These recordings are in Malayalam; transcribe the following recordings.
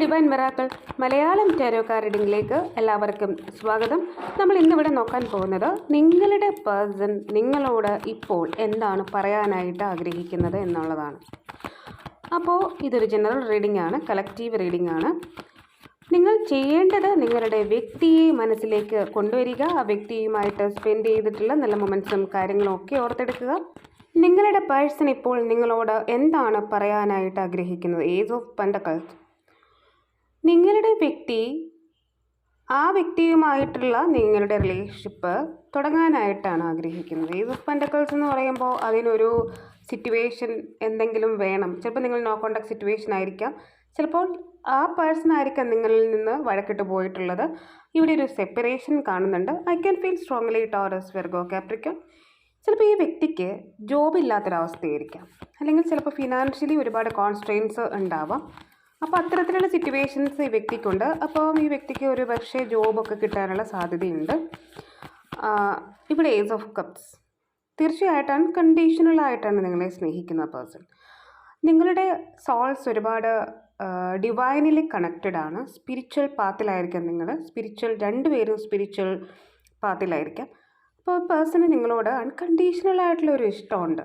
ഡിവൈൻ മെറാക്കൾ മലയാളം ടാരോ കാർഡിങ്ങിലേക്ക് എല്ലാവർക്കും സ്വാഗതം. നമ്മൾ ഇന്നിവിടെ നോക്കാൻ പോകുന്നത് നിങ്ങളുടെ പേഴ്സൺ നിങ്ങളോട് ഇപ്പോൾ എന്താണ് പറയാനായിട്ട് ആഗ്രഹിക്കുന്നത് എന്നുള്ളതാണ്. അപ്പോൾ ഇതൊരു ജനറൽ റീഡിംഗ് ആണ് കളക്റ്റീവ് റീഡിംഗ് ആണ്. നിങ്ങൾ ചെയ്യേണ്ടത് നിങ്ങളുടെ വ്യക്തിയെ മനസ്സിലേക്ക് കൊണ്ടുവരിക ആ വ്യക്തിയുമായിട്ട് സ്പെൻഡ് ചെയ്തിട്ടുള്ള നല്ല മൊമെൻസും കാര്യങ്ങളും ഒക്കെ ഓർത്തെടുക്കുക. നിങ്ങളുടെ പേഴ്സൺ ഇപ്പോൾ നിങ്ങളോട് എന്താണ് പറയാനായിട്ട് ആഗ്രഹിക്കുന്നത്? ഏജ് ഓഫ് പെൻഡക്കൾസ് നിങ്ങളുടെ വ്യക്തി ആ വ്യക്തിയുമായിട്ടുള്ള നിങ്ങളുടെ റിലേഷൻഷിപ്പ് തുടങ്ങാനായിട്ടാണ് ആഗ്രഹിക്കുന്നത്. ഈ പെൻഡക്കൾസ് എന്ന് പറയുമ്പോൾ അതിനൊരു സിറ്റുവേഷൻ എന്തെങ്കിലും വേണം. ചിലപ്പോൾ നിങ്ങൾ നോ കോണ്ടാക്ട് സിറ്റുവേഷൻ ആയിരിക്കാം. ചിലപ്പോൾ ആ പേഴ്സൺ ആയിരിക്കാം നിങ്ങളിൽ നിന്ന് വഴക്കിട്ട് പോയിട്ടുള്ളത്. ഇവിടെ ഒരു സെപ്പറേഷൻ കാണുന്നുണ്ട്. I can feel strongly Taurus Virgo Capricorn ചിലപ്പോൾ ഈ വ്യക്തിക്ക് ജോബ് ഇല്ലാത്തൊരവസ്ഥയായിരിക്കാം. അല്ലെങ്കിൽ ചിലപ്പോൾ ഫിനാൻഷ്യലി ഒരുപാട് കോൺസ്ട്രെയിൻസ് ഉണ്ടാവാം. അപ്പോൾ അത്തരത്തിലുള്ള സിറ്റുവേഷൻസ് ഈ വ്യക്തിക്കുണ്ട്. അപ്പോൾ ഈ വ്യക്തിക്ക് ഒരു പക്ഷേ ജോബൊക്കെ കിട്ടാനുള്ള സാധ്യതയുണ്ട്. ഇവിടെ ഏസ് ഓഫ് കപ്സ് തീർച്ചയായിട്ടും അൺകണ്ടീഷണലായിട്ടാണ് നിങ്ങളെ സ്നേഹിക്കുന്ന പേഴ്സൺ നിങ്ങളുടെ സോൾസ് ഒരുപാട് ഡിവൈനലി കണക്റ്റഡ് ആണ്. സ്പിരിച്വൽ പാത്തിലായിരിക്കാം നിങ്ങൾ സ്പിരിച്വൽ രണ്ടുപേരും സ്പിരിച്വൽ പാത്തിലായിരിക്കാം അപ്പോൾ പേഴ്സണ് നിങ്ങളോട് അൺകണ്ടീഷണൽ ആയിട്ടുള്ള ഒരു ഇഷ്ടമുണ്ട്.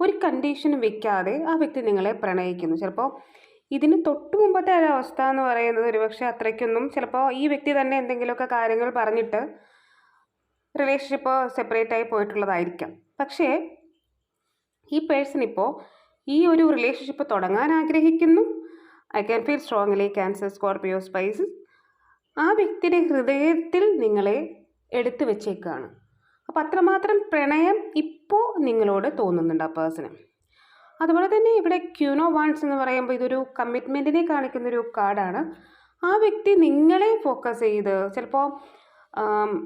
ഒരു കണ്ടീഷനും വെക്കാതെ ആ വ്യക്തി നിങ്ങളെ പ്രണയിക്കുന്നു. ചിലപ്പോൾ ഇതിന് തൊട്ട് മുമ്പത്തെ ഒരു അവസ്ഥ എന്ന് പറയുന്നത് ഒരുപക്ഷെ അത്രയ്ക്കൊന്നും ചിലപ്പോൾ ഈ വ്യക്തി തന്നെ എന്തെങ്കിലുമൊക്കെ കാര്യങ്ങൾ പറഞ്ഞിട്ട് റിലേഷൻഷിപ്പ് സെപ്പറേറ്റ് ആയി പോയിട്ടുള്ളതായിരിക്കാം. പക്ഷേ ഈ പേഴ്സൺ ഇപ്പോൾ ഈ ഒരു റിലേഷൻഷിപ്പ് തുടങ്ങാൻ ആഗ്രഹിക്കുന്നു. I can feel strongly Cancer Scorpio Pisces ആ വ്യക്തിയുടെ ഹൃദയത്തിൽ നിങ്ങളെ എടുത്തു വെച്ചേക്കാണ്. അപ്പോൾ അത്രമാത്രം പ്രണയം ഇപ്പോൾ നിങ്ങളോട് തോന്നുന്നുണ്ട് ആ പേഴ്സണ് അതുപോലെ തന്നെ ഇവിടെ ക്യൂനോ വാൺസ് എന്ന് പറയുമ്പോൾ ഇതൊരു കമ്മിറ്റ്മെന്റിനെ കാണിക്കുന്ന ഒരു കാർഡാണ്. ആ വ്യക്തി നിങ്ങളെ ഫോക്കസ് ചെയ്ത് ചിലപ്പോൾ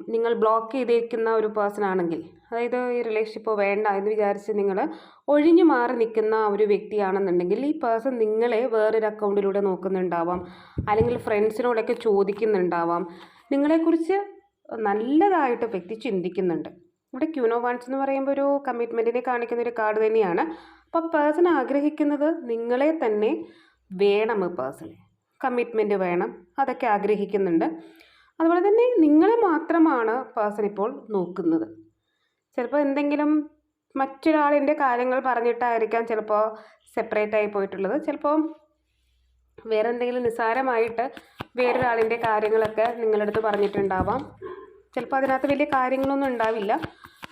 നിങ്ങൾ ബ്ലോക്ക് ചെയ്തിരിക്കുന്ന ഒരു പേഴ്സൺ ആണെങ്കിൽ അതായത് ഈ റിലേഷൻഷിപ്പ് വേണ്ട എന്ന് വിചാരിച്ച് നിങ്ങൾ ഒഴിഞ്ഞു മാറി നിൽക്കുന്ന ഒരു വ്യക്തിയാണെന്നുണ്ടെങ്കിൽ ഈ പേഴ്സൺ നിങ്ങളെ വേറൊരു അക്കൗണ്ടിലൂടെ നോക്കുന്നുണ്ടാവാം. അല്ലെങ്കിൽ ഫ്രണ്ട്സിനോടൊക്കെ ചോദിക്കുന്നുണ്ടാവാം. നിങ്ങളെക്കുറിച്ച് നല്ലതായിട്ട് വ്യക്തി ചിന്തിക്കുന്നുണ്ട്. ഇവിടെ ക്യൂനോ വാൺസ് എന്ന് പറയുമ്പോൾ ഒരു കമ്മിറ്റ്മെന്റിനെ കാണിക്കുന്ന ഒരു കാർഡ് തന്നെയാണ്. അപ്പോൾ പേഴ്സൺ ആഗ്രഹിക്കുന്നത് നിങ്ങളെ തന്നെ വേണം പേഴ്സണെ കമ്മിറ്റ്മെന്റ് വേണം. അതൊക്കെ ആഗ്രഹിക്കുന്നുണ്ട്. അതുപോലെ തന്നെ നിങ്ങളെ മാത്രമാണ് പേഴ്സൺ ഇപ്പോൾ നോക്കുന്നത്. ചിലപ്പോൾ എന്തെങ്കിലും മറ്റൊരാളിന്റെ കാര്യങ്ങൾ പറഞ്ഞിട്ടായിരിക്കാം ചിലപ്പോൾ സെപ്പറേറ്റ് ആയി പോയിട്ടുള്ളത്. ചിലപ്പോൾ വേറെ എന്തെങ്കിലും നിസ്സാരമായിട്ട് വേറൊരാളിന്റെ കാര്യങ്ങളൊക്കെ നിങ്ങളടുത്ത് പറഞ്ഞിട്ടുണ്ടാവാം. ചിലപ്പോൾ അതിനകത്ത് വലിയ കാര്യങ്ങളൊന്നും ഉണ്ടാവില്ല.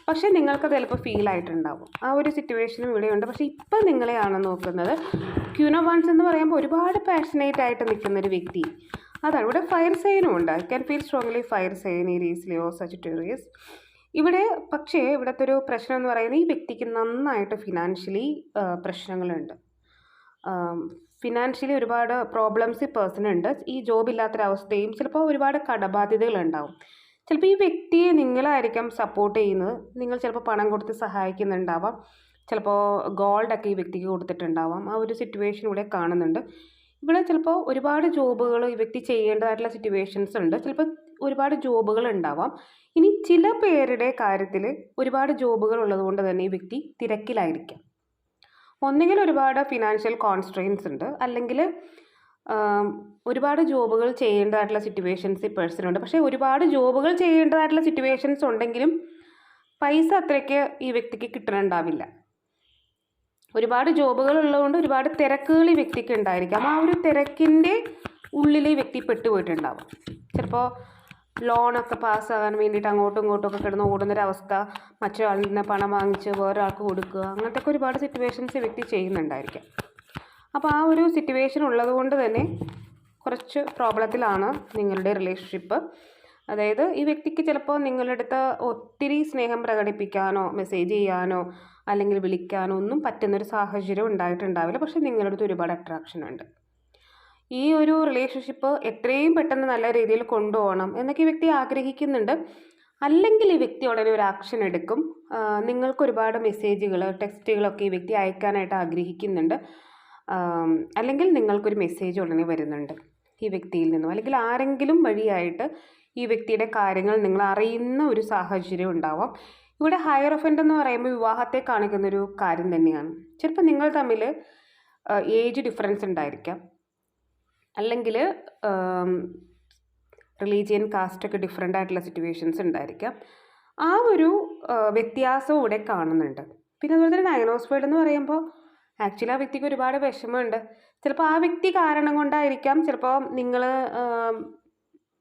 പക്ഷേ നിങ്ങൾക്ക് ചിലപ്പോൾ ഫീൽ ആയിട്ടുണ്ടാവും. ആ ഒരു സിറ്റുവേഷനും ഇവിടെയുണ്ട് പക്ഷേ ഇപ്പം നിങ്ങളെയാണ് നോക്കുന്നത്. ക്യൂനോ വൺസ് എന്ന് പറയുമ്പോൾ ഒരുപാട് പാഷനേറ്റ് ആയിട്ട് നിൽക്കുന്ന ഒരു വ്യക്തി. അതാണ്. ഇവിടെ ഫയർ സൈനും ഉണ്ട്. I can feel strongly fire sign Aries Leo Sagittarius ഇവിടെ പക്ഷേ ഇവിടുത്തെ ഒരു പ്രശ്നം എന്ന് പറയുന്നത് ഈ വ്യക്തിക്ക് നന്നായിട്ട് ഫിനാൻഷ്യലി പ്രശ്നങ്ങളുണ്ട്. ഫിനാൻഷ്യലി ഒരുപാട് പ്രോബ്ലംസ് ഈ പേഴ്സണുണ്ട് ഈ ജോബ് ഇല്ലാത്തൊരവസ്ഥയും ചിലപ്പോൾ ഒരുപാട് കടബാധ്യതകളുണ്ടാവും. ചിലപ്പോൾ ഈ വ്യക്തിയെ നിങ്ങളായിരിക്കാം സപ്പോർട്ട് ചെയ്യുന്നത്. നിങ്ങൾ ചിലപ്പോൾ പണം കൊടുത്ത് സഹായിക്കുന്നുണ്ടാവാം. ചിലപ്പോൾ ഗോൾഡൊക്കെ ഈ വ്യക്തിക്ക് കൊടുത്തിട്ടുണ്ടാവാം. ആ ഒരു സിറ്റുവേഷൻ ഇവിടെ കാണുന്നുണ്ട്. ഇവിടെ ചിലപ്പോൾ ഒരുപാട് ജോബുകൾ ഈ വ്യക്തി ചെയ്യേണ്ടതായിട്ടുള്ള സിറ്റുവേഷൻസ് ഉണ്ട്. ചിലപ്പോൾ ഒരുപാട് ജോബുകൾ ഉണ്ടാവാം. ഇനി ചില പേരുടെ കാര്യത്തിൽ ഒരുപാട് ജോബുകൾ ഉള്ളതുകൊണ്ട് തന്നെ ഈ വ്യക്തി തിരക്കിലായിരിക്കാം. ഒന്നുകിൽ ഒരുപാട് ഫിനാൻഷ്യൽ കോൺസ്ട്രെയിൻസ് ഉണ്ട്. അല്ലെങ്കിൽ ഒരുപാട് ജോബുകൾ ചെയ്യേണ്ടതായിട്ടുള്ള സിറ്റുവേഷൻസ് ഈ പേഴ്സണുണ്ട് പക്ഷേ ഒരുപാട് ജോബുകൾ ചെയ്യേണ്ടതായിട്ടുള്ള സിറ്റുവേഷൻസ് ഉണ്ടെങ്കിലും പൈസ അത്രയ്ക്ക് ഈ വ്യക്തിക്ക് കിട്ടണുണ്ടാവില്ല. ഒരുപാട് ജോബുകൾ ഉള്ളതുകൊണ്ട് ഒരുപാട് തിരക്കുകൾ ഈ വ്യക്തിക്ക് ഉണ്ടായിരിക്കാം. ആ ഒരു തിരക്കിന്റെ ഉള്ളിൽ ഈ വ്യക്തി പെട്ടുപോയിട്ടുണ്ടാവും. ചിലപ്പോൾ ലോണൊക്കെ പാസ്സാകാൻ വേണ്ടിയിട്ട് അങ്ങോട്ടും ഇങ്ങോട്ടും ഒക്കെ കിടന്ന് ഓടുന്നൊരവസ്ഥ മറ്റൊരാളിൽ നിന്ന് പണം വാങ്ങിച്ച് വേറൊരാൾക്ക് കൊടുക്കുക അങ്ങനത്തെ ഒക്കെ ഒരുപാട് സിറ്റുവേഷൻസ് ഈ വ്യക്തി ചെയ്യുന്നുണ്ടായിരിക്കാം. അപ്പോൾ ആ ഒരു സിറ്റുവേഷൻ ഉള്ളതുകൊണ്ട് തന്നെ കുറച്ച് പ്രോബ്ലത്തിലാണ് നിങ്ങളുടെ റിലേഷൻഷിപ്പ് അതായത് ഈ വ്യക്തിക്ക് ചിലപ്പോൾ നിങ്ങളുടെ അടുത്ത് ഒത്തിരി സ്നേഹം പ്രകടിപ്പിക്കാനോ മെസ്സേജ് ചെയ്യാനോ അല്ലെങ്കിൽ വിളിക്കാനോ ഒന്നും പറ്റുന്നൊരു സാഹചര്യം ഉണ്ടായിട്ടുണ്ടാവില്ല. പക്ഷേ നിങ്ങളുടെ അടുത്ത് ഒരുപാട് അട്രാക്ഷൻ ഉണ്ട്. ഈ ഒരു റിലേഷൻഷിപ്പ് എത്രയും പെട്ടെന്ന് നല്ല രീതിയിൽ കൊണ്ടുപോകണം എന്നൊക്കെ ഈ വ്യക്തി ആഗ്രഹിക്കുന്നുണ്ട്. അല്ലെങ്കിൽ ഈ വ്യക്തി ഉടനെ ഒരു ആക്ഷൻ എടുക്കും. നിങ്ങൾക്ക് ഒരുപാട് മെസ്സേജുകൾ ടെക്സ്റ്റുകളൊക്കെ ഈ വ്യക്തി അയക്കാനായിട്ട് ആഗ്രഹിക്കുന്നുണ്ട്. അല്ലെങ്കിൽ നിങ്ങൾക്കൊരു മെസ്സേജ് ഉടനെ വരുന്നുണ്ട് ഈ വ്യക്തിയിൽ നിന്നും. അല്ലെങ്കിൽ ആരെങ്കിലും വഴിയായിട്ട് ഈ വ്യക്തിയുടെ കാര്യങ്ങൾ നിങ്ങൾ അറിയുന്ന ഒരു സാഹചര്യം ഉണ്ടാവാം. ഇവിടെ ഹയർ ഒഫൻഡ് എന്ന് പറയുമ്പോൾ വിവാഹത്തെ കാണിക്കുന്ന ഒരു കാര്യം തന്നെയാണ്. ചിലപ്പോൾ നിങ്ങൾ തമ്മിൽ ഏജ് ഡിഫറൻസ് ഉണ്ടായിരിക്കാം. അല്ലെങ്കിൽ റിലീജിയൻ കാസ്റ്റൊക്കെ ഡിഫറെന്റ് ആയിട്ടുള്ള സിറ്റുവേഷൻസ് ഉണ്ടായിരിക്കാം. ആ ഒരു വ്യത്യാസവും ഇവിടെ കാണുന്നുണ്ട്. പിന്നെ അതുപോലെ തന്നെ നയനോസ്ഫേഡ് എന്ന് പറയുമ്പോൾ ആക്ച്വലി ആ വ്യക്തിക്ക് ഒരുപാട് വിഷമമുണ്ട്. ചിലപ്പോൾ ആ വ്യക്തി കാരണം കൊണ്ടായിരിക്കാം ചിലപ്പോൾ നിങ്ങൾ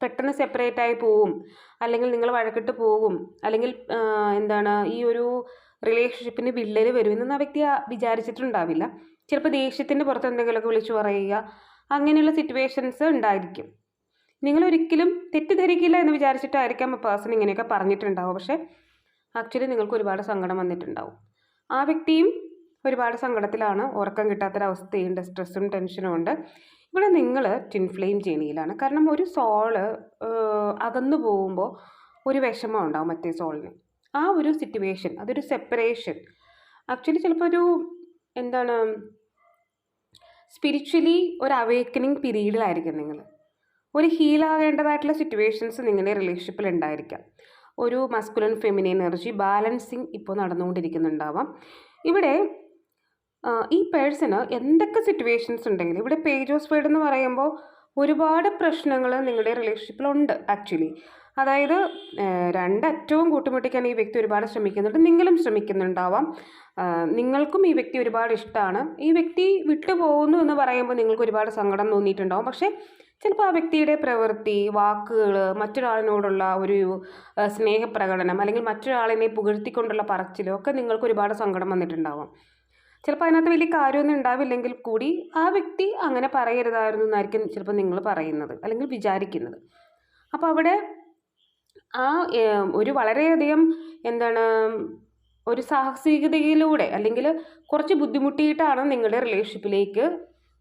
പെട്ടെന്ന് സെപ്പറേറ്റ് ആയി പോവും. അല്ലെങ്കിൽ നിങ്ങൾ വഴക്കിട്ട് പോകും. അല്ലെങ്കിൽ എന്താണ് ഈ ഒരു റിലേഷൻഷിപ്പിന് വില്ലര് വരും എന്നൊന്നും ആ വ്യക്തി വിചാരിച്ചിട്ടുണ്ടാവില്ല. ചിലപ്പോൾ ദേഷ്യത്തിന്റെ പുറത്ത് എന്തെങ്കിലുമൊക്കെ വിളിച്ചു പറയുക അങ്ങനെയുള്ള സിറ്റുവേഷൻസ് ഉണ്ടായിരിക്കും. നിങ്ങൾ ഒരിക്കലും തെറ്റിദ്ധരിക്കില്ല എന്ന് വിചാരിച്ചിട്ടായിരിക്കാം ആ പേഴ്സൺ ഇങ്ങനെയൊക്കെ പറഞ്ഞിട്ടുണ്ടാവും പക്ഷേ ആക്ച്വലി നിങ്ങൾക്ക് ഒരുപാട് സങ്കടം വന്നിട്ടുണ്ടാവും. ആ വ്യക്തിയും ഒരുപാട് സങ്കടത്തിലാണ് ഉറക്കം കിട്ടാത്തൊരവസ്ഥയുണ്ട് സ്ട്രെസ്സും ടെൻഷനും ഉണ്ട്. ഇവിടെ നിങ്ങൾ ടിൻ ഫ്ലെയിം ജേണിയിലാണ് കാരണം ഒരു സോൾ അകന്നു പോകുമ്പോൾ ഒരു വിഷമം ഉണ്ടാവും മറ്റേ സോളിന്. ആ ഒരു സിറ്റുവേഷൻ അതൊരു സെപ്പറേഷൻ ആക്ച്വലി ചിലപ്പോൾ ഒരു എന്താണ് സ്പിരിച്വലി ഒരു അവേക്കനിങ് പീരീഡിലായിരിക്കും നിങ്ങൾ ഒരു ഹീലാകേണ്ടതായിട്ടുള്ള സിറ്റുവേഷൻസ് നിങ്ങളുടെ റിലേഷൻഷിപ്പിൽ ഉണ്ടായിരിക്കാം. ഒരു മസ്കുലൻ ഫെമിനി എനർജി ബാലൻസിങ് ഇപ്പോൾ നടന്നുകൊണ്ടിരിക്കുന്നുണ്ടാവാം. ഇവിടെ ഈ പേഴ്സണ് എന്തൊക്കെ സിറ്റുവേഷൻസ് ഉണ്ടെങ്കിലും ഇവിടെ പേജ് ഓഫ് വേർഡ് എന്ന് പറയുമ്പോൾ ഒരുപാട് പ്രശ്നങ്ങൾ നിങ്ങളുടെ റിലേഷൻഷിപ്പിലുണ്ട് ആക്ച്വലി അതായത് രണ്ടറ്റവും കൂട്ടിമുട്ടിക്കാൻ ഈ വ്യക്തി ഒരുപാട് ശ്രമിക്കുന്നുണ്ട്. നിങ്ങളും ശ്രമിക്കുന്നുണ്ടാവാം. നിങ്ങൾക്കും ഈ വ്യക്തി ഒരുപാട് ഇഷ്ടമാണ് ഈ വ്യക്തി വിട്ടുപോകുന്നു എന്ന് പറയുമ്പോൾ നിങ്ങൾക്ക് ഒരുപാട് സങ്കടം തോന്നിയിട്ടുണ്ടാവും. പക്ഷേ ചിലപ്പോൾ ആ വ്യക്തിയുടെ പ്രവൃത്തി വാക്കുകൾ മറ്റൊരാളിനോടുള്ള ഒരു സ്നേഹപ്രകടനം അല്ലെങ്കിൽ മറ്റൊരാളിനെ പുകഴ്ത്തിക്കൊണ്ടുള്ള പറച്ചിലൊക്കെ നിങ്ങൾക്ക് ഒരുപാട് സങ്കടം വന്നിട്ടുണ്ടാവാം. ചിലപ്പോൾ അതിനകത്ത് വലിയ കാര്യമൊന്നും ഉണ്ടാവില്ലെങ്കിൽ കൂടി ആ വ്യക്തി അങ്ങനെ പറയരുതായിരുന്നു എന്നായിരിക്കും ചിലപ്പോൾ നിങ്ങൾ പറയുന്നത് അല്ലെങ്കിൽ വിചാരിക്കുന്നത്. അപ്പോൾ അവിടെ ആ ഒരു വളരെയധികം എന്താണ് ഒരു സാഹസികതയിലൂടെ അല്ലെങ്കിൽ കുറച്ച് ബുദ്ധിമുട്ടിയിട്ടാണ് നിങ്ങളുടെ റിലേഷൻഷിപ്പിലേക്ക്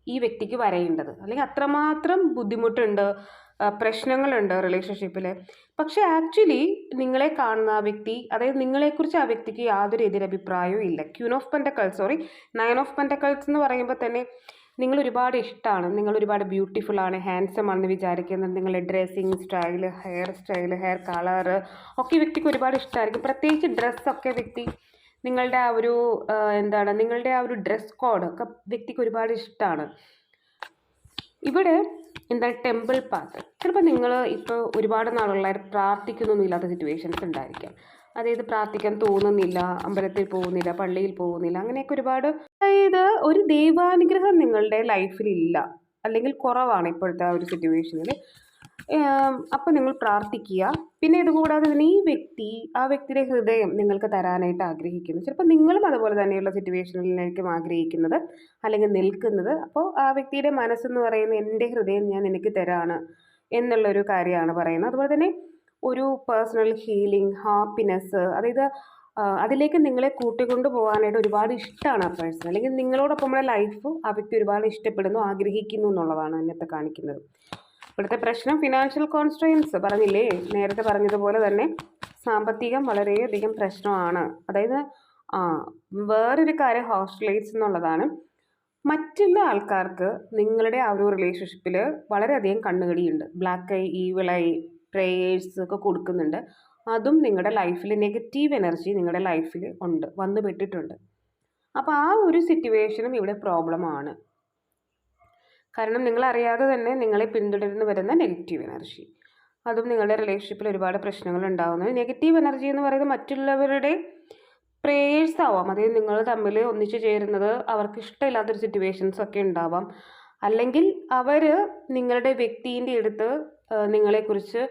ഈ വ്യക്തിക്ക് വരേണ്ടത്. അല്ലെങ്കിൽ അത്രമാത്രം ബുദ്ധിമുട്ടുണ്ട് പ്രശ്നങ്ങളുണ്ട് റിലേഷൻഷിപ്പിൽ പക്ഷേ ആക്ച്വലി നിങ്ങളെ കാണുന്ന ആ വ്യക്തി അതായത് നിങ്ങളെക്കുറിച്ച് ആ വ്യക്തിക്ക് യാതൊരു എതിരഭിപ്രായവും ഇല്ല. Queen of pentacles sorry nine of pentacles എന്ന് പറയുമ്പോൾ തന്നെ നിങ്ങൾ ഒരുപാട് ഇഷ്ടമാണ്. നിങ്ങൾ ഒരുപാട് ബ്യൂട്ടിഫുൾ ആണ് ഹാൻസം ആണെന്ന് വിചാരിക്കുന്നത് നിങ്ങളുടെ dressing style hair style hair colour ഒക്കെ വ്യക്തിക്ക് ഒരുപാട് ഇഷ്ടമായിരിക്കും. പ്രത്യേകിച്ച് ഡ്രസ്സൊക്കെ വ്യക്തി നിങ്ങളുടെ ആ ഒരു എന്താണ് നിങ്ങളുടെ ആ ഒരു ഡ്രസ് കോഡ് ഒക്കെ വ്യക്തിക്ക് ഒരുപാട് ഇഷ്ടമാണ് ഇവിടെ എന്താണ് ടെമ്പിൾ പാത്ത് ചിലപ്പോൾ നിങ്ങൾ ഇപ്പോൾ ഒരുപാട് നാളുകളായിട്ട് പ്രാർത്ഥിക്കുന്നൊന്നും ഇല്ലാത്ത സിറ്റുവേഷൻസ് ഉണ്ടായിരിക്കാം. അതായത് പ്രാർത്ഥിക്കാൻ തോന്നുന്നില്ല അമ്പലത്തിൽ പോകുന്നില്ല പള്ളിയിൽ പോകുന്നില്ല അങ്ങനെയൊക്കെ ഒരുപാട് അതായത് ഒരു ദൈവാനുഗ്രഹം നിങ്ങളുടെ ലൈഫിലില്ല അല്ലെങ്കിൽ കുറവാണ് ഇപ്പോഴത്തെ ആ ഒരു സിറ്റുവേഷനിൽ അപ്പോൾ നിങ്ങൾ പ്രാർത്ഥിക്കുക. പിന്നെ ഇതുകൂടാതെ തന്നെ ഈ വ്യക്തി ആ വ്യക്തിയുടെ ഹൃദയം നിങ്ങൾക്ക് തരാനായിട്ട് ആഗ്രഹിക്കുന്നു. ചിലപ്പോൾ നിങ്ങളും അതുപോലെ തന്നെയുള്ള സിറ്റുവേഷനിലായിരിക്കും ആഗ്രഹിക്കുന്നത് അല്ലെങ്കിൽ നിൽക്കുന്നത്. അപ്പോൾ ആ വ്യക്തിയുടെ മനസ്സെന്ന് പറയുന്നത് എന്റെ ഹൃദയം ഞാൻ എനിക്ക് തരാണ് എന്നുള്ളൊരു കാര്യമാണ് പറയുന്നത്. അതുപോലെ തന്നെ ഒരു പേഴ്സണൽ ഹീലിംഗ് ഹാപ്പിനെസ് അതായത് അതിലേക്ക് നിങ്ങളെ കൂട്ടിക്കൊണ്ടു പോകാനായിട്ട് ഒരുപാട് ഇഷ്ടമാണ് ആ പേഴ്സൺ അല്ലെങ്കിൽ നിങ്ങളോടൊപ്പമുള്ള ലൈഫ് ആ വ്യക്തി ഒരുപാട് ഇഷ്ടപ്പെടുന്നു ആഗ്രഹിക്കുന്നു എന്നുള്ളതാണ് അതിനകത്ത് കാണിക്കുന്നത്. ഇവിടുത്തെ പ്രശ്നം ഫിനാൻഷ്യൽ കോൺസ്ട്രെയിൻസ് പറഞ്ഞില്ലേ? നേരത്തെ പറഞ്ഞതുപോലെ തന്നെ സാമ്പത്തികം വളരെയധികം പ്രശ്നമാണ്. അതായത് വേറൊരു കാര്യം ഹോസ്റ്റലേറ്റ്സ് എന്നുള്ളതാണ്. മറ്റുള്ള ആൾക്കാർക്ക് നിങ്ങളുടെ ആ ഒരു റിലേഷൻഷിപ്പിൽ വളരെയധികം കണ്ണുകടിയുണ്ട്. Black eye evil eye prayers ഒക്കെ കൊടുക്കുന്നുണ്ട്. അതും നിങ്ങളുടെ ലൈഫിൽ നെഗറ്റീവ് എനർജി നിങ്ങളുടെ ലൈഫിൽ ഉണ്ട് വന്നു പെട്ടിട്ടുണ്ട് അപ്പോൾ ആ ഒരു സിറ്റുവേഷനും ഇവിടെ പ്രോബ്ലമാണ് കാരണം നിങ്ങളറിയാതെ തന്നെ നിങ്ങളെ പിന്തുടർന്ന് വരുന്ന നെഗറ്റീവ് എനർജി. അതും നിങ്ങളുടെ റിലേഷൻഷിപ്പിൽ ഒരുപാട് പ്രശ്നങ്ങൾ ഉണ്ടാകുന്നത് നെഗറ്റീവ് എനർജി എന്ന് പറയുന്നത് മറ്റുള്ളവരുടെ പ്രേയേഴ്സ് ആവാം. അതായത് നിങ്ങൾ തമ്മിൽ ഒന്നിച്ചു ചേരുന്നത് അവർക്ക് ഇഷ്ടമില്ലാത്തൊരു സിറ്റുവേഷൻസ് ഒക്കെ ഉണ്ടാവാം. അല്ലെങ്കിൽ അവർ നിങ്ങളുടെ വ്യക്തിന്റെ അടുത്ത് നിങ്ങളെക്കുറിച്ച്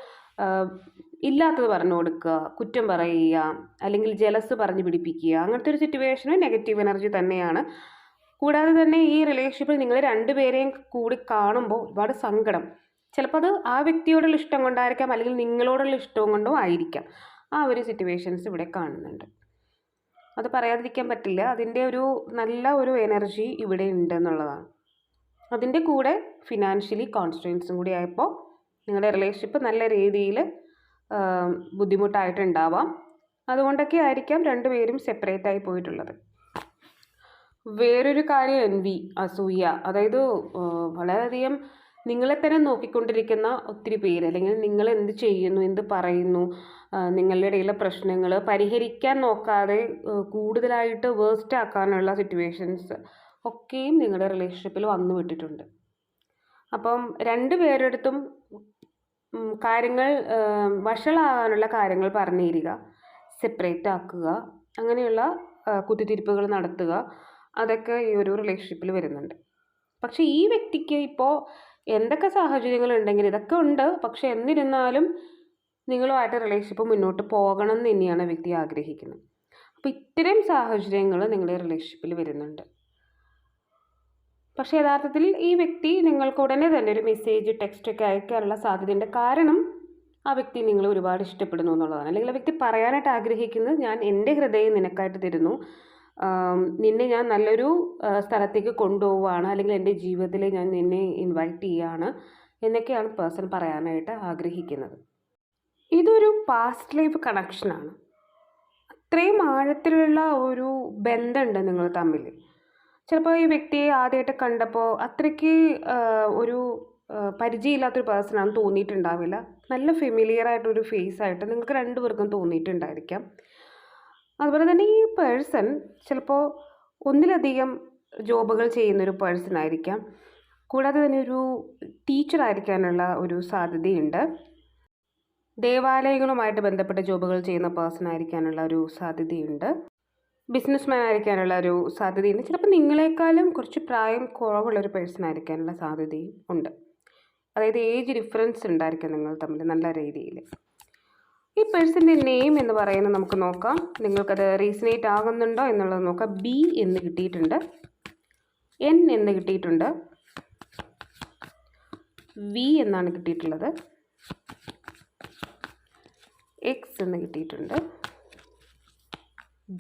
ഇല്ലാത്തത് പറഞ്ഞു കൊടുക്കുക കുറ്റം പറയുക അല്ലെങ്കിൽ ജലസ് പറഞ്ഞു പിടിപ്പിക്കുക അങ്ങനത്തെ ഒരു സിറ്റുവേഷനും നെഗറ്റീവ് എനർജി തന്നെയാണ് കൂടാതെ തന്നെ ഈ റിലേഷൻഷിപ്പിൽ നിങ്ങൾ രണ്ടുപേരെയും കൂടി കാണുമ്പോൾ ഒരുപാട് സങ്കടം. ചിലപ്പോൾ അത് ആ വ്യക്തിയോടുള്ള ഇഷ്ടം കൊണ്ടായിരിക്കാം അല്ലെങ്കിൽ നിങ്ങളോടുള്ള ഇഷ്ടവും കൊണ്ടും ആയിരിക്കാം. ആ ഒരു സിറ്റുവേഷൻസ് ഇവിടെ കാണുന്നുണ്ട്. അത് പറയാതിരിക്കാൻ പറ്റില്ല. അതിന്റെ ഒരു നല്ല ഒരു എനർജി ഇവിടെ ഉണ്ട് എന്നുള്ളതാണ്. അതിന്റെ കൂടെ ഫിനാൻഷ്യലി കോൺസ്റ്റൻസും കൂടി ആയപ്പോൾ നിങ്ങളുടെ റിലേഷൻഷിപ്പ് നല്ല രീതിയിൽ ബുദ്ധിമുട്ടായിട്ടുണ്ടാവാം. അതുകൊണ്ടൊക്കെ ആയിരിക്കാം രണ്ടുപേരും സെപ്പറേറ്റ് ആയി പോയിട്ടുള്ളത്. വേറൊരു കാര്യം എൻവി അസൂയ. അതായത് വളരെയധികം നിങ്ങളെ തന്നെ നോക്കിക്കൊണ്ടിരിക്കുന്ന ഒത്തിരി പേര് അല്ലെങ്കിൽ നിങ്ങൾ എന്ത് ചെയ്യുന്നു എന്ത് പറയുന്നു നിങ്ങളുടെ ഇടയിലെ പ്രശ്നങ്ങൾ പരിഹരിക്കാൻ നോക്കാതെ കൂടുതലായിട്ട് വേസ്റ്റ് ആക്കാനുള്ള സിറ്റുവേഷൻസ് ഒക്കെയും നിങ്ങളുടെ റിലേഷൻഷിപ്പിൽ വന്നു വിട്ടിട്ടുണ്ട്. അപ്പം രണ്ട് പേരെടുത്തും കാര്യങ്ങൾ വഷളാകാനുള്ള കാര്യങ്ങൾ പറഞ്ഞു തരിക സെപ്പറേറ്റ് ആക്കുക. അങ്ങനെയുള്ള കുത്തിത്തിരിപ്പുകൾ നടത്തുക. അതൊക്കെ ഈ ഒരു റിലേഷൻഷിപ്പിൽ വരുന്നുണ്ട്. പക്ഷേ ഈ വ്യക്തിക്ക് ഇപ്പോൾ എന്തൊക്കെ സാഹചര്യങ്ങൾ ഉണ്ടെങ്കിൽ ഇതൊക്കെ ഉണ്ട്. പക്ഷെ എന്നിരുന്നാലും നിങ്ങളുമായിട്ട് റിലേഷൻഷിപ്പ് മുന്നോട്ട് പോകണം എന്ന് തന്നെയാണ് വ്യക്തി ആഗ്രഹിക്കുന്നത്. അപ്പോൾ ഇത്തരം സാഹചര്യങ്ങൾ നിങ്ങളുടെ റിലേഷൻഷിപ്പിൽ വരുന്നുണ്ട്. പക്ഷേ യഥാർത്ഥത്തിൽ ഈ വ്യക്തി നിങ്ങൾക്ക് ഉടനെ തന്നെ ഒരു മെസ്സേജ് ടെക്സ്റ്റ് ഒക്കെ അയക്കാനുള്ള സാധ്യതയുണ്ട്. കാരണം ആ വ്യക്തി നിങ്ങൾ ഒരുപാട് ഇഷ്ടപ്പെടുന്നു എന്നുള്ളതാണ്. അല്ലെങ്കിൽ ആ വ്യക്തി പറയാനായിട്ട് ആഗ്രഹിക്കുന്നത് ഞാൻ എന്റെ ഹൃദയം നിനക്കായിട്ട് തരുന്നു. നിന്നെ ഞാൻ നല്ലൊരു സ്ഥലത്തേക്ക് കൊണ്ടുപോവുകയാണ് അല്ലെങ്കിൽ എന്റെ ജീവിതത്തിൽ ഞാൻ നിന്നെ ഇൻവൈറ്റ് ചെയ്യുകയാണ് എന്നൊക്കെയാണ് പേഴ്സൺ പറയാനായിട്ട് ആഗ്രഹിക്കുന്നത്. ഇതൊരു പാസ്റ്റ് ലൈഫ് കണക്ഷനാണ് അത്രയും ആഴത്തിലുള്ള ഒരു ബന്ധമുണ്ട് നിങ്ങൾ തമ്മിൽ. ചിലപ്പോൾ ഈ വ്യക്തിയെ ആദ്യമായിട്ട് കണ്ടപ്പോൾ അത്രയ്ക്ക് ഒരു പരിചയമില്ലാത്തൊരു പേഴ്സൺ ആണെന്ന് തോന്നിയിട്ടുണ്ടാവില്ല. നല്ല ഫെമിലിയർ ആയിട്ടൊരു ഫേസ് ആയിട്ട് നിങ്ങൾക്ക് രണ്ടുപേർക്കും തോന്നിയിട്ടുണ്ടായിരിക്കാം. അതുപോലെ തന്നെ ഈ പേഴ്സൺ ചിലപ്പോൾ ഒന്നിലധികം ജോബുകൾ ചെയ്യുന്നൊരു പേഴ്സൺ ആയിരിക്കാം. കൂടാതെ തന്നെ ഒരു ടീച്ചർ ആയിരിക്കാനുള്ള ഒരു സാധ്യതയുണ്ട്. ദേവാലയങ്ങളുമായിട്ട് ബന്ധപ്പെട്ട ജോബുകൾ ചെയ്യുന്ന പേഴ്സൺ ആയിരിക്കാനുള്ള ഒരു സാധ്യതയുണ്ട്. ബിസിനസ്മാൻ ആയിരിക്കാനുള്ള ഒരു സാധ്യതയുണ്ട്. ചിലപ്പോൾ നിങ്ങളെക്കാളും കുറച്ച് പ്രായം കുറവുള്ള ഒരു പേഴ്സൺ ആയിരിക്കാനുള്ള സാധ്യതയും ഉണ്ട്. അതായത് ഏജ് ഡിഫറൻസ് ഉണ്ടായിരിക്കാം നിങ്ങൾ തമ്മിൽ നല്ല രീതിയിൽ. ഈ പേഴ്സന്റെ നെയിം എന്ന് പറയുന്നത് നമുക്ക് നോക്കാം. നിങ്ങൾക്കത് റീസണേറ്റ് ആകുന്നുണ്ടോ എന്നുള്ളത് നോക്കാം. ബി എന്ന് കിട്ടിയിട്ടുണ്ട്. എൻ എന്ന് കിട്ടിയിട്ടുണ്ട്. വി എന്നാണ് കിട്ടിയിട്ടുള്ളത്. എക്സ് എന്ന് കിട്ടിയിട്ടുണ്ട്.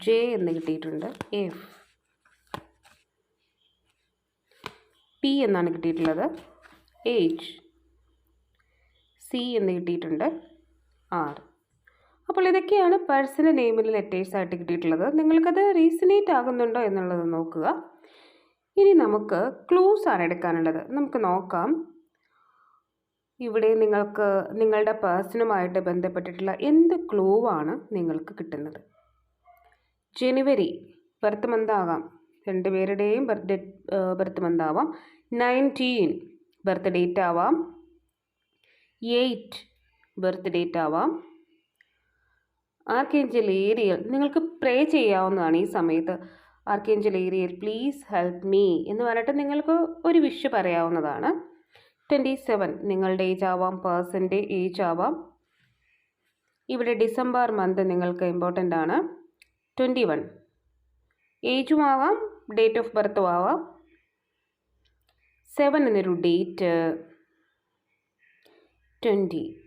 ജെ എന്ന് കിട്ടിയിട്ടുണ്ട്. എഫ് പി എന്നാണ് കിട്ടിയിട്ടുള്ളത്. എച്ച് സി എന്ന് കിട്ടിയിട്ടുണ്ട്. ആർ അപ്പോൾ ഇതൊക്കെയാണ് പേഴ്സണൽ നെയിമിൽ ലെറ്റേഴ്സ് ആയിട്ട് കിട്ടിയിട്ടുള്ളത്. നിങ്ങൾക്കത് റീസണേറ്റ് ആകുന്നുണ്ടോ എന്നുള്ളത് നോക്കുക. ഇനി നമുക്ക് ക്ലൂസ് ആണ് എടുക്കാനുള്ളത്. നമുക്ക് നോക്കാം. ഇവിടെ നിങ്ങൾക്ക് നിങ്ങളുടെ പേഴ്സണുമായിട്ട് ബന്ധപ്പെട്ടിട്ടുള്ള എന്ത് ക്ലൂ ആണ് നിങ്ങൾക്ക് കിട്ടുന്നത്? ജനുവരി ബർത്ത് മന്ത് ആകാം. രണ്ടുപേരുടെയും ബർത്ത് ബർത്ത് മന്ത് ആവാം. നയന്റീൻ ബർത്ത് ഡേറ്റ് ആവാം. എയ്റ്റ് ബർത്ത് ഡേറ്റ് ആവാം. ആർക്കേഞ്ചൽ ഏരിയൽ നിങ്ങൾക്ക് പ്രേ ചെയ്യാവുന്നതാണ് ഈ സമയത്ത്. Archangel Ariel please help me എന്ന് പറഞ്ഞിട്ട് നിങ്ങൾക്ക് ഒരു വിഷ് പറയാവുന്നതാണ്. ട്വന്റി സെവൻ നിങ്ങളുടെ ഏജ് ആവാം പേഴ്സന്റെ ഏജ് ആവാം. ഇവിടെ ഡിസംബർ മന്ത് നിങ്ങൾക്ക് ഇമ്പോർട്ടന്റ് ആണ്. ട്വന്റി വൺ ഏജും ആവാം ഡേറ്റ് ഓഫ് ബർത്തും ആവാം. സെവൻ എന്നൊരു date twenty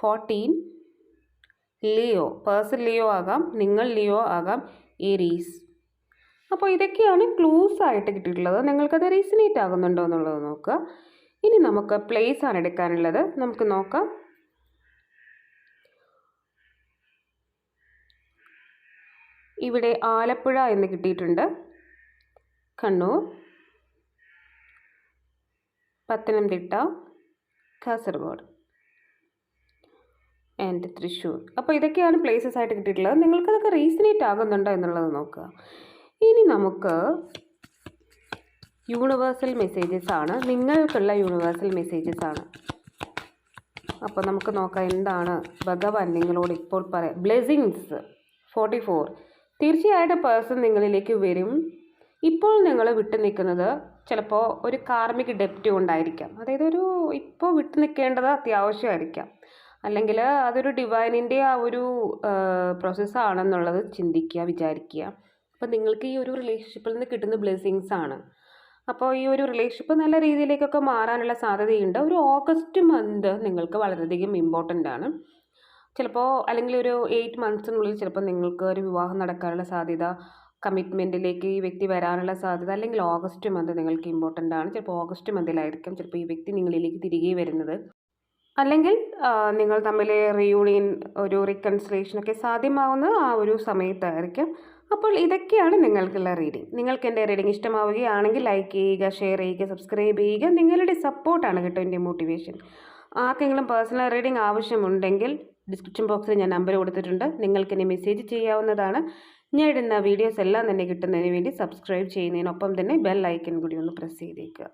fourteen Leo person Leo ആകാം നിങ്ങൾ ലിയോ ആകാം ഏരീസ് അപ്പോൾ ഇതൊക്കെയാണ് ക്ലൂസ് ആയിട്ട് കിട്ടിയിട്ടുള്ളത്. നിങ്ങൾക്കത് റീസണേറ്റ് ആകുന്നുണ്ടോ എന്നുള്ളത് നോക്കുക. ഇനി നമുക്ക് പ്ലേസ് ആണ് എടുക്കാനുള്ളത്. നമുക്ക് നോക്കാം. ഇവിടെ ആലപ്പുഴ എന്ന് കിട്ടിയിട്ടുണ്ട്. കണ്ണൂർ. പത്തനംതിട്ട. കാസർഗോഡ്. ആൻഡ് തൃശ്ശൂർ. അപ്പോൾ ഇതൊക്കെയാണ് പ്ലേസസ് ആയിട്ട് കിട്ടിയിട്ടുള്ളത്. നിങ്ങൾക്കതൊക്കെ റീസണേറ്റ് ആകുന്നുണ്ടോ എന്നുള്ളത് നോക്കുക. ഇനി നമുക്ക് യൂണിവേഴ്സൽ മെസ്സേജസ് ആണ്. നിങ്ങൾക്കുള്ള യൂണിവേഴ്സൽ മെസ്സേജസ് ആണ്. അപ്പോൾ നമുക്ക് നോക്കാം എന്താണ് ഭഗവാൻ നിങ്ങളോട് ഇപ്പോൾ പറയാം ബ്ലെസ്സിങ്സ് ഫോർട്ടി ഫോർ തീർച്ചയായിട്ടും പേഴ്സൺ നിങ്ങളിലേക്ക് വരും. ഇപ്പോൾ നിങ്ങൾ വിട്ടു നിൽക്കുന്നത് ചിലപ്പോൾ ഒരു കാർമിക് ഡെപ്റ്റ് കൊണ്ടായിരിക്കാം അതായത് ഒരു ഇപ്പോൾ വിട്ടു നിൽക്കേണ്ടത് അത്യാവശ്യമായിരിക്കാം. അല്ലെങ്കിൽ അതൊരു ഡിവൈനിന്റെ ആ ഒരു പ്രോസസ്സാണെന്നുള്ളത് ചിന്തിക്കുക വിചാരിക്കുക. അപ്പോൾ നിങ്ങൾക്ക് ഈ ഒരു റിലേഷൻഷിപ്പിൽ നിന്ന് കിട്ടുന്ന ബ്ലെസ്സിങ്സ് ആണ് അപ്പോൾ ഈ ഒരു റിലേഷൻഷിപ്പ് നല്ല രീതിയിലേക്കൊക്കെ മാറാനുള്ള സാധ്യതയുണ്ട്. ഒരു ഓഗസ്റ്റ് മന്ത് നിങ്ങൾക്ക് വളരെയധികം ഇമ്പോർട്ടന്റ് ആണ്. ചിലപ്പോൾ അല്ലെങ്കിൽ ഒരു എയ്റ്റ് മന്ത്സിനുള്ളിൽ ചിലപ്പോൾ നിങ്ങൾക്ക് ഒരു വിവാഹം നടക്കാനുള്ള സാധ്യത കമ്മിറ്റ്മെന്റിലേക്ക് ഈ വ്യക്തി വരാനുള്ള സാധ്യത അല്ലെങ്കിൽ ഓഗസ്റ്റ് മന്ത് നിങ്ങൾക്ക് ഇമ്പോർട്ടന്റ് ആണ്. ചിലപ്പോൾ ഓഗസ്റ്റ് മന്തിലായിരിക്കും ചിലപ്പോൾ ഈ വ്യക്തി നിങ്ങളിലേക്ക് തിരികെ വരുന്നത്. അല്ലെങ്കിൽ നിങ്ങൾ തമ്മിൽ റീയൂണിയൻ ഒരു റീകൺസിലേഷൻ ഒക്കെ സാധ്യമാവുന്നത് ആ ഒരു സമയത്തായിരിക്കും. അപ്പോൾ ഇതൊക്കെയാണ് നിങ്ങൾക്കുള്ള റീഡിംഗ് നിങ്ങൾക്ക് എന്റെ റീഡിംഗ് ഇഷ്ടമാവുകയാണെങ്കിൽ ലൈക്ക് ചെയ്യുക ഷെയർ ചെയ്യുക സബ്സ്ക്രൈബ് ചെയ്യുക. നിങ്ങളുടെ സപ്പോർട്ടാണ് കേട്ടോ എന്റെ മോട്ടിവേഷൻ ആർക്കെങ്കിലും പേഴ്സണൽ റീഡിംഗ് ആവശ്യമുണ്ടെങ്കിൽ ഡിസ്ക്രിപ്ഷൻ ബോക്സിൽ ഞാൻ നമ്പർ കൊടുത്തിട്ടുണ്ട്. നിങ്ങൾക്ക് എന്നെ മെസ്സേജ് ചെയ്യാവുന്നതാണ്. ഞാൻ ഇടുന്ന വീഡിയോസ് എല്ലാം തന്നെ കിട്ടുന്നതിന് വേണ്ടി സബ്സ്ക്രൈബ് ചെയ്യുന്നതിനൊപ്പം തന്നെ ബെൽ ഐക്കൺ കൂടി ഒന്ന് പ്രസ് ചെയ്തേക്കുക.